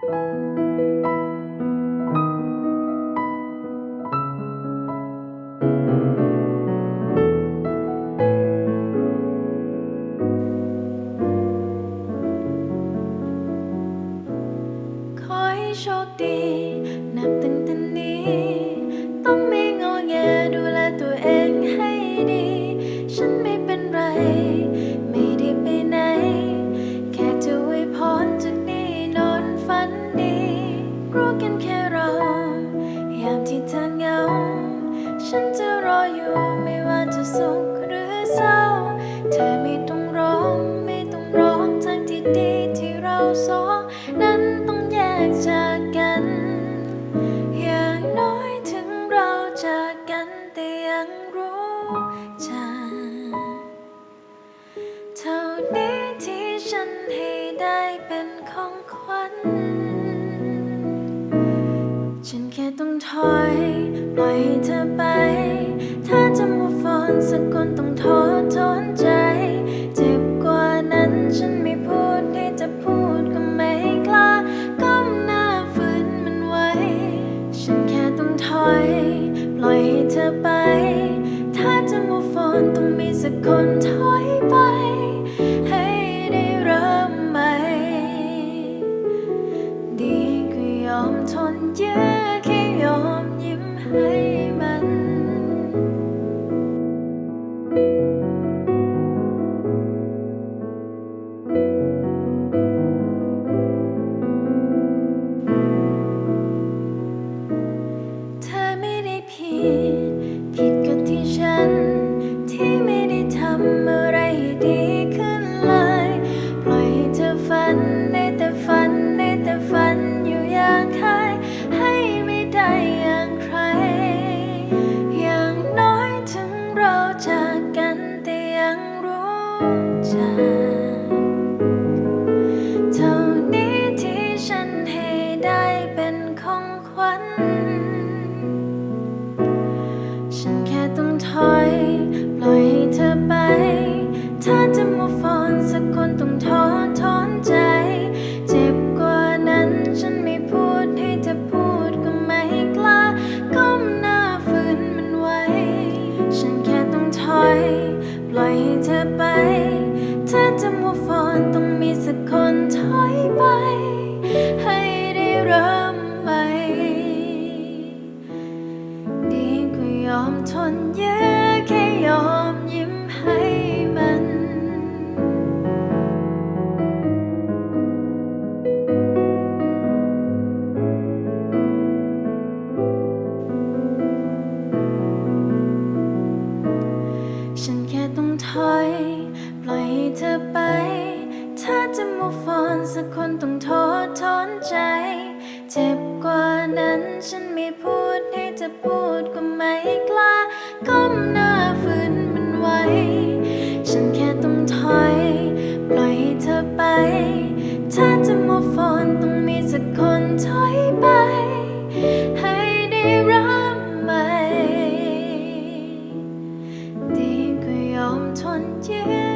ขอให้โชคดีาฉันจะรออยู่ไม่ว่าจะสุขหรือเศร้า เธอไม่ต้องร้องไม่ต้องร้องทั้งที่ดีที่เราสองนั้นต้องแยกจากกัน อย่างน้อยถึงเราจากกันแต่ยังรู้จักเท่านี้ที่ฉันให้ได้เป็นของขวัญ ล่อยให้เธอไป ถ้าจะ move on สักคนต้องท้อทนใจ เจ็บกว่านั้นฉันไม่พูดที่จะพูดก็ไม่กล้า ก้มหน้าฝืนมันไว้ ฉันแค่ต้องถอย ปล่อยให้เธอไป ถ้าจะ move on ต้องมีสักคนถอ ฝัน สักคนต้องโทษทนใจ เจ็บกว่านั้นฉันไม่พูดให้จะพูดก็ไม่กล้าก้มหน้าฝืนมันไว้ ฉันแค่ต้องถอย ปล่อยให้เธอไป ถ้าจะม o v อนต้องมีสักคนถอยไป ให้ได้รับไหม ดีก็ยอมทนเย็น